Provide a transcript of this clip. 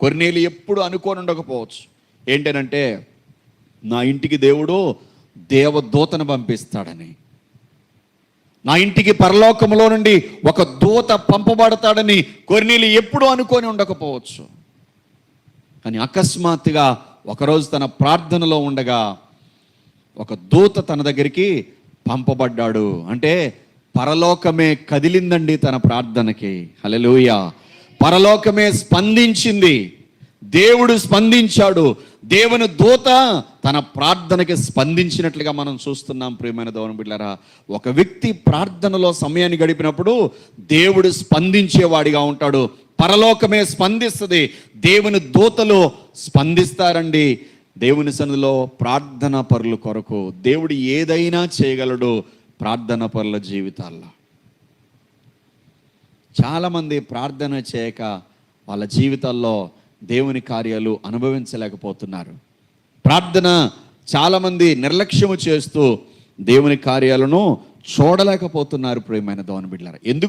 కొన్నేళ్ళు ఎప్పుడు అనుకోని ఉండకపోవచ్చు. ఏంటనంటే నా ఇంటికి దేవుడు దేవదూతను పంపిస్తాడని. నా ఇంటికి పరలోకంలో నుండి ఒక దూత పంపబడతాడని కొన్నేళ్ళు ఎప్పుడు అనుకొని ఉండకపోవచ్చు. కానీ అకస్మాత్తుగా ఒకరోజు తన ప్రార్థనలో ఉండగా ఒక దూత తన దగ్గరికి పంపబడ్డాడు. అంటే పరలోకమే కదిలిందండి తన ప్రార్థనకి. హల్లెలూయా. పరలోకమే స్పందించింది. దేవుడు స్పందించాడు. దేవుని దూత తన ప్రార్థనకి స్పందించినట్లుగా మనం చూస్తున్నాం ప్రియమైన దోన బిడ్డారా ఒక వ్యక్తి ప్రార్థనలో సమయాన్ని గడిపినప్పుడు దేవుడు స్పందించేవాడిగా ఉంటాడు. పరలోకమే స్పందిస్తుంది. దేవుని దూతలు స్పందిస్తారండి. దేవుని సన్నిధిలో ప్రార్థన పరుల కొరకు దేవుడు ఏదైనా చేయగలడు ప్రార్థన పరుల జీవితాల్లో. చాలామంది ప్రార్థన చేయక వాళ్ళ జీవితాల్లో దేవుని కార్యాలు అనుభవించలేకపోతున్నారు. ప్రార్థన చాలామంది నిర్లక్ష్యము చేస్తూ దేవుని కార్యాలను చూడలేకపోతున్నారు ప్రియమైన దోన బిడ్డలారా ఎందుకు